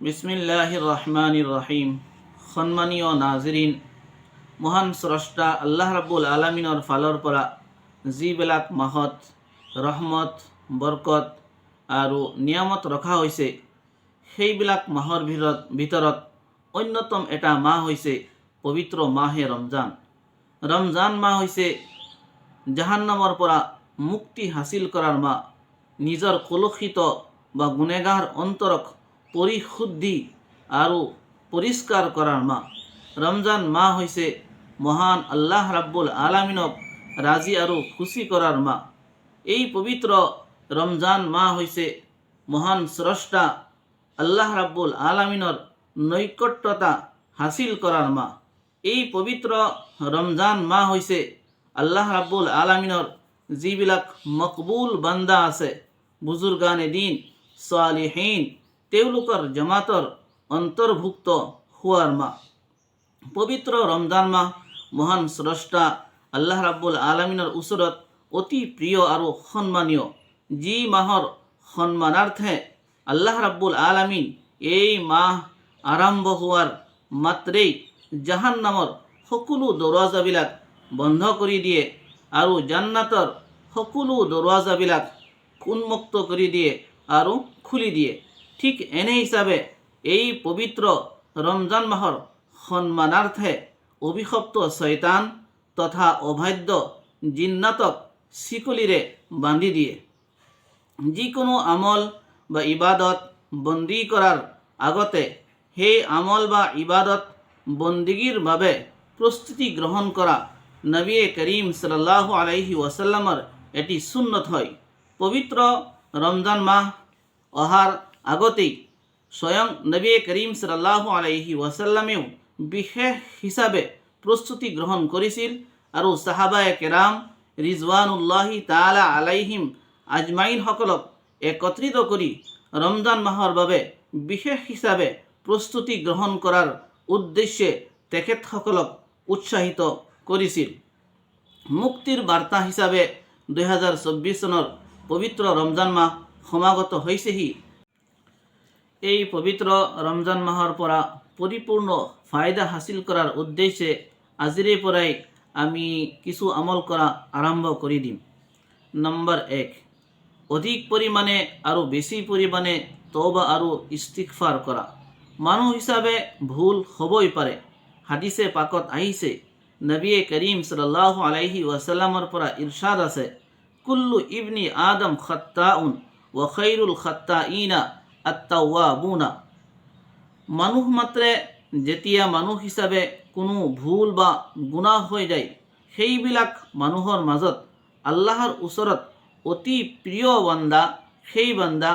বিসমিল্লাহ রহমান রহিম। সন্মানীয় নাজৰিন মহান স্ৰষ্টা আল্লাহ ৰাবুল আলমিনৰ ফালৰ পৰা যিবিলাক মাহত ৰহমত বৰকত আৰু নিয়ামত ৰখা হৈছে সেইবিলাক মাহৰ ভিতৰত ভিতৰত অন্যতম এটা মাহ হৈছে পবিত্ৰ মাহে ৰমজান ৰমজান মাহ হৈছে জাহান্নামৰ পৰা মুক্তি হাসিল কৰাৰ মাহ। নিজৰ কলুষিত বা গুণেগাৰ অন্তৰক পৰিশুদ্ধি আৰু পৰিষ্কাৰ কৰাৰ মাহ। ৰমজান মাহ হৈছে মহান আল্লাহ ৰাব্বুল আলামিনক ৰাজি আৰু খুচি কৰাৰ মাহ। এই পবিত্ৰ ৰমজান মাহ হৈছে মহান স্ৰষ্টা আল্লাহ ৰাব্বুল আলামিনৰ নৈকট্যতা হাসিল কৰাৰ মাহ। এই পবিত্ৰ ৰমজান মাহ হৈছে আল্লাহ ৰাব্বুল আলামিনৰ যিবিলাক মকবুল বান্দা আছে, বুজুৰ্গানে দিন, ছোৱালীহীন তেওঁলোকৰ জমাতৰ অন্তৰ্ভুক্ত হোৱাৰ মাহ। পবিত্ৰ ৰমজান মাহ, মহান স্ৰষ্টা আল্লাহ ৰাব্বুল আলমিনৰ ওচৰত অতি প্ৰিয় আৰু সন্মানীয়। যি মাহৰ সন্মানাৰ্থে আল্লাহ ৰাব্বুল আলমিন এই মাহ আৰম্ভ হোৱাৰ মাত্ৰেই জাহান নামৰ সকলো দৰৱাজাবিলাক বন্ধ কৰি দিয়ে আৰু জান্নাতৰ সকলো দৰৱাজাবিলাক উন্মুক্ত কৰি দিয়ে আৰু খুলি দিয়ে। ঠিক এনে হিচাপে এই পবিত্ৰ ৰমজান মাহৰ সন্মানাৰ্থে অভিশপ্ত শৈতান তথা অবাধ্য জিন্নাতক চিকলিৰে বান্ধি দিয়ে। যিকোনো আমল বা ইবাদত বন্দী কৰাৰ আগতে সেই আমল বা ইবাদত বন্দীগীৰ বাবে প্ৰস্তুতি গ্ৰহণ কৰা নবীয়ে করিম সাল্লাহ আলাইহি ওয়াসাল্লামৰ এটি সুন্নত হয়। পবিত্ৰ ৰমজান মাহ অহাৰ আগতেই স্বয়ং নবী করিম সাল্লাহ আলাইহি ওয়াসাল্লামেও বিশেষ হিচাপে প্ৰস্তুতি গ্ৰহণ কৰিছিল আৰু চাহাবায়ে কেৰাম ৰিজৱানুল্লাহি তালা আলাইহিম আজমাইনসকলক একত্ৰিত কৰি ৰমজান মাহৰ বাবে বিশেষ হিচাপে প্ৰস্তুতি গ্ৰহণ কৰাৰ উদ্দেশ্যে তেখেতসকলক উৎসাহিত কৰিছিল। মুক্তিৰ বাৰ্তা হিচাপে দুহেজাৰ চৌব্বিছ চনৰ পবিত্ৰ ৰমজান মাহ সমাগত হৈছেহি। এই পবিত্ৰ ৰমজান মাহৰ পৰা পৰিপূৰ্ণ ফায়দা হাসিল কৰাৰ উদ্দেশ্যে আজিৰে পৰাই আমি কিছু আমল কৰা আৰম্ভ কৰি দিম। নম্বৰ এক, অধিক পৰিমাণে আৰু বেছি পৰিমাণে তবা আৰু ইস্তিকফাৰ কৰা। মানুহ হিচাপে ভুল হ'বই পাৰে। হাদিছে পাকত আহিছে নবীয়ে করিম সাল্লাহ আলাইহি ওয়াসাল্লামৰ পৰা ইৰশাদ আছে, কুল্লু ইবনি আদম খত্তাউন ও খৈরুল খত্তা ইনা আত্মাউয়াবুনা মানুহ মাত্ৰে যেতিয়া মানুহ হিচাপে কোনো ভুল বা গুণাহ হৈ যায়, সেইবিলাক মানুহৰ মাজত আল্লাহৰ ওচৰত অতি প্ৰিয় বান্দা, সেই বান্দা,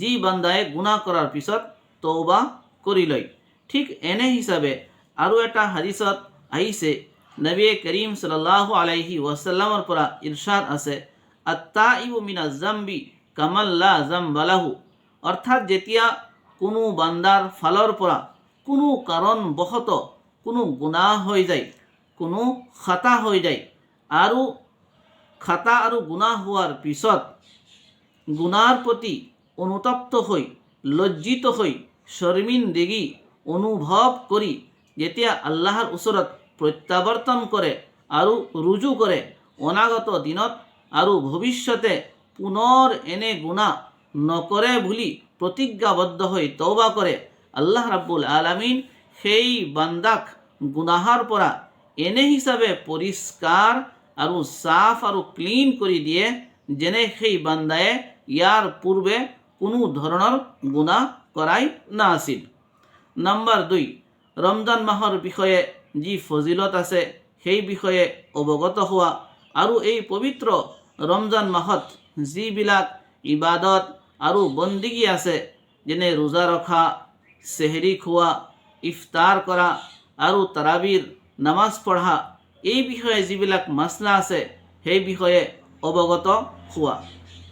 যি বান্দাই গুণাহ কৰাৰ পিছত তৌবা কৰি লয়। ঠিক এনে হিচাপে আৰু এটা হাদিছত আহিছে, নবী করিম সাল্লাহ আলাইহি ওয়াসাল্লামৰ পৰা ইৰশাদ আছে আত্তা ইউ মিনা জাম্বি কামাল্লা জাম্বালাহু। অৰ্থাৎ যেতিয়া কোনো বান্দাৰ ফালৰ পৰা কোনো কাৰণবশত কোনো গুণাহ হৈ যায়, কোনো খাতা হৈ যায় আৰু খাতা আৰু গুণাহ হোৱাৰ পিছত গুণাৰ প্ৰতি অনুতপ্ত হৈ, লজ্জিত হৈ শৰ্মিন্দগী অনুভৱ কৰি যেতিয়া আল্লাহৰ ওচৰত প্ৰত্যাৱৰ্তন কৰে আৰু ৰুজু কৰে, অনাগত দিনত আৰু ভৱিষ্যতে পুনৰ এনে গুণা নকৰে বুলি প্ৰতিজ্ঞাবদ্ধ হৈ তৌবা কৰে, আল্লাহ ৰাব্বুল আলামিন সেই বান্দাক গুনাহাৰ পৰা এনে হিচাপে পৰিষ্কাৰ আৰু চাফ আৰু ক্লিন কৰি দিয়ে যেনে সেই বান্দায়ে ইয়াৰ পূৰ্বে কোনো ধৰণৰ গুণা কৰাই নাছিল। নম্বৰ দুই, ৰমজান মাহৰ বিষয়ে যি ফজিলত আছে সেই বিষয়ে অৱগত হোৱা আৰু এই পবিত্ৰ ৰমজান মাহত যিবিলাক ইবাদত আৰু বন্দিগী আছে, যেনে ৰোজা ৰখা, চেহেৰি খোৱা, ইফতাৰ কৰা আৰু তাৰাবিৰ, নামাজ পঢ়া, এই বিষয়ে যিবিলাক মাছলা আছে, সেই বিষয়ে অৱগত হোৱা।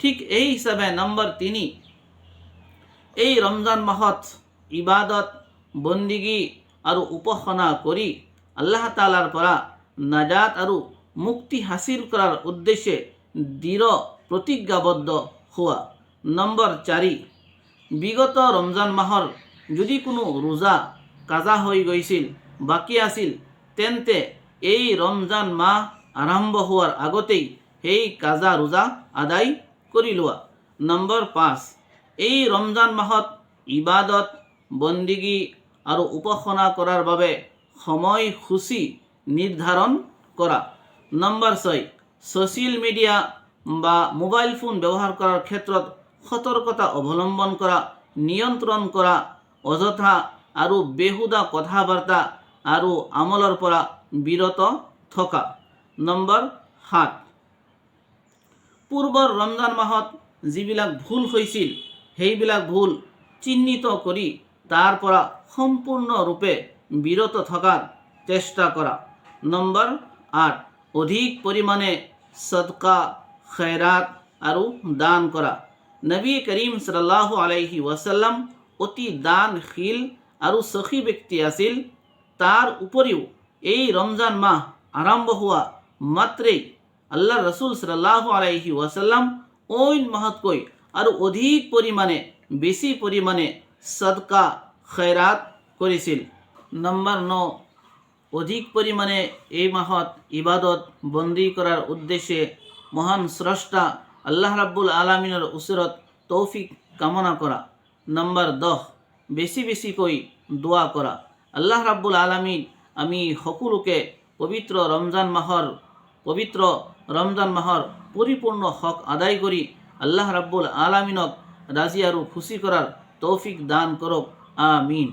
ঠিক এই হিচাপে নম্বৰ তিনি, এই ৰমজান মাহত ইবাদত, বন্দিগী আৰু উপাসনা কৰি আল্লাহ তালাৰ পৰা নাজাত আৰু মুক্তি হাসিল কৰাৰ উদ্দেশ্যে দৃঢ় প্ৰতিজ্ঞাবদ্ধ হোৱা। নম্বৰ চাৰি। বিগত ৰমজান মাহৰ যদি কোনো ৰোজা কাজা হৈ গৈছিল, বাকী আছিল, তেন্তে এই ৰমজান মাহ আৰম্ভ হোৱাৰ আগতেই সেই কাজা ৰোজা আদায় কৰি লোৱা। নম্বৰ পাঁচ। এই ৰমজান মাহত ইবাদত, বন্দিগী আৰু উপাসনা কৰাৰ বাবে সময়সূচী নিৰ্ধাৰণ কৰা। নম্বৰ ছয়। ছ'চিয়েল মিডিয়া বা মোবাইল ফোন ব্যৱহাৰ কৰাৰ ক্ষেত্ৰত সতৰ্কতা অৱলম্বন কৰা, নিয়ন্ত্ৰণ কৰা, অযথা আৰু বেহুদা কথা বাৰ্তা আৰু আমলৰ পৰা বিৰত থকা। নম্বৰ সাত। পূৰ্বৰ ৰমজান মাহত যিবিলাক ভুল হৈছিল, সেইবিলাক ভুল চিহ্নিত কৰি তাৰ পৰা সম্পূৰ্ণৰূপে বিৰত থকাৰ চেষ্টা কৰা। নম্বৰ আঠ। অধিক পৰিমাণে সদকা, খৈৰাত আৰু দান কৰা। নবী কৰীম সাল্লাহ আলাইহি ওয়াসাল্লাম অতি দানশীল আৰু সখী ব্যক্তি আছিল। তাৰ উপৰিও এই ৰমজান মাহ আৰম্ভ হোৱা মাত্ৰেই আল্লাহ ৰসুল সাল্লাহ আলাইহি ওয়াসাল্লাম অইন মাহতকৈ আৰু অধিক পৰিমাণে বেছি পৰিমাণে সদকা খৈৰাত কৰিছিল নম্বৰ ন, অধিক পৰিমাণে এই মাহত ইবাদত বন্দী কৰাৰ উদ্দেশ্যে মহান স্ৰষ্টা আল্লাহ ৰাব্বুল আলমিনৰ ওচৰত তৌফিক কামনা কৰা নম্বৰ দহ বেছি বেছিকৈ দোৱা কৰা আল্লাহ ৰাব্বুল আলমিন, আমি সকলোকে পবিত্ৰ ৰমজান মাহৰ পবিত্ৰ ৰমজান মাহৰ পৰিপূৰ্ণ হক আদায় কৰি আল্লাহ ৰাব্বুল আলমিনক ৰাজি আৰু খুচি কৰাৰ তৌফিক দান কৰক আমিন।